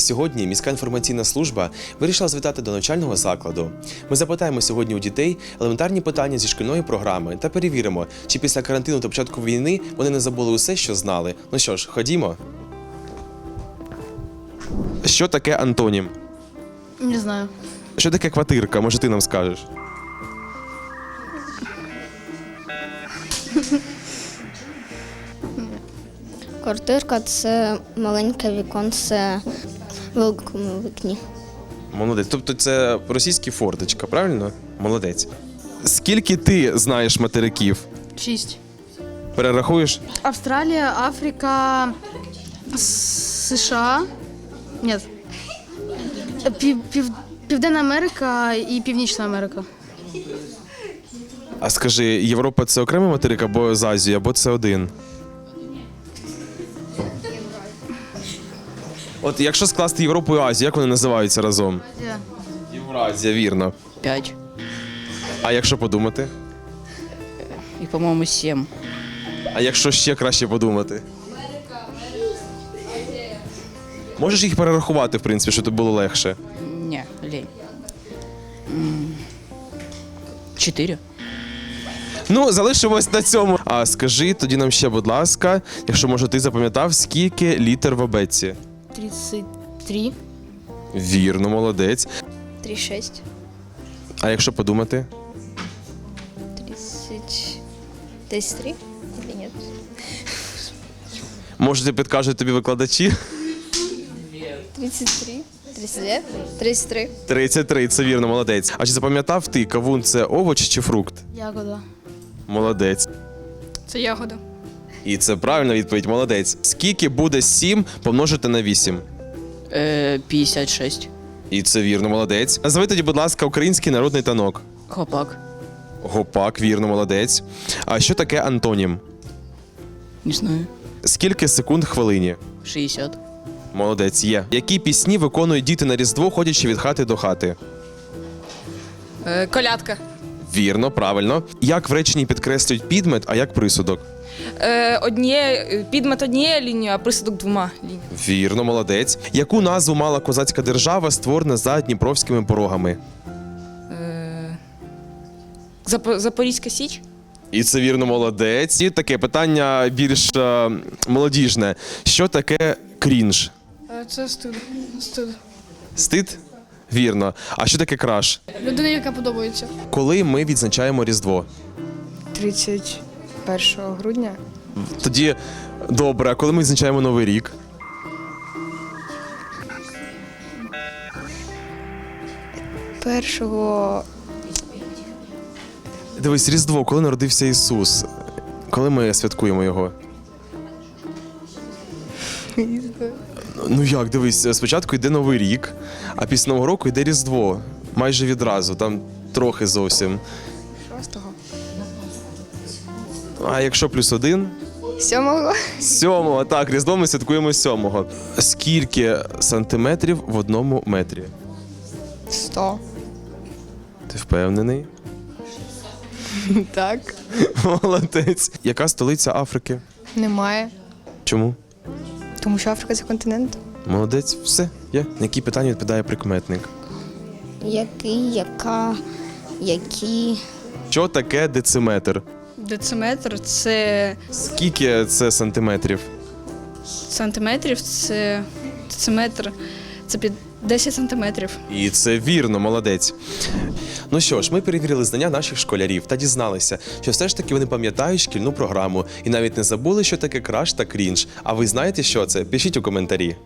Сьогодні міська інформаційна служба вирішила звітати до навчального закладу. Ми запитаємо сьогодні у дітей елементарні питання зі шкільної програми та перевіримо, чи після карантину та початку війни вони не забули усе, що знали. Ну що ж, ходімо. Що таке антонім? Не знаю. Що таке квартирка? Може, ти нам скажеш? Квартирка це маленьке віконце в великому вікні. Молодець. Тобто це російський форточка, правильно? Молодець. Скільки ти знаєш материків? Шість. Перерахуєш? Австралія, Африка, США. Ні. Пів, пів, Південна Америка і Північна Америка. А скажи, Європа це окремий материк або з Азії, або це один? От якщо скласти Європу і Азію, як вони називаються разом? Азія. Євразія, вірно. Пять. А якщо подумати? И, по-моему, семь. А якщо ще краще подумати? Можеш їх перерахувати, в принципі, щоб було легше. Не, лень. М, Четыре. Ну, залишимось на цьому. А скажи тоді нам ще, будь ласка, якщо може ти запам'ятав, скільки літер в абетці? 33. Вірно, молодець. 36. А якщо подумати? 30... 33? Или нет? Може, підкажуть тобі викладачі? 33? 32? 33. 33, це вірно, молодець. А чи запам'ятав ти, кавун це овоч чи фрукт? Ягода. Молодець. Це ягода. І це правильна відповідь, молодець. Скільки буде 7 помножити на 8? Э, 56. І це вірно, молодець. Назви тоді, будь ласка, український народний танок. Хлопак. Гопак, вірно, молодець. А що таке антонім? Не знаю. Скільки секунд хвилині? 60. Молодець є. Які пісні виконують діти на Різдво, ходячи від хати до хати? Е, Колядка. Вірно, правильно. Як в реченні підкреслюють підмет, а як присудок? Е, одніє, підмет однією лінією, а присудок двома лініями. Вірно, молодець. Яку назву мала козацька держава, створена за дніпровськими порогами? Е, Зап- Запорізька Січ. І це вірно, молодець. І таке питання більш е, молодіжне. Що таке крінж? Це студ. Студ. Стид? Вірно. А що таке краш? Людина, яка подобається. Коли ми відзначаємо Різдво? 31 грудня. Тоді добре, а коли ми відзначаємо Новий рік? Першого Дивись, Різдво, коли народився Ісус? Коли ми святкуємо його? Ну як, дивись, спочатку йде Новий рік, а після Нового року йде Різдво. Майже відразу, там трохи зовсім. 6-го. А якщо плюс один? 7-го. Сьомого, так, Різдво ми святкуємо сьомого. Скільки сантиметрів в одному метрі? 100. Ти впевнений? Так. Молодець. Яка столиця Африки? Немає. Чому? Тому що Африка це континент. Молодець, все, є. На які питання відповідає прикметник? Який, яка, які. Що таке дециметр? Дециметр це Скільки це сантиметрів? сантиметрів, це дециметр. Це під 10 сантиметрів. І це вірно, молодець. Ну що ж, ми перевірили знання наших школярів та дізналися, що все ж таки вони пам'ятають шкільну програму і навіть не забули, що таке краш та крінж. А ви знаєте, що це? Пишіть у коментарі.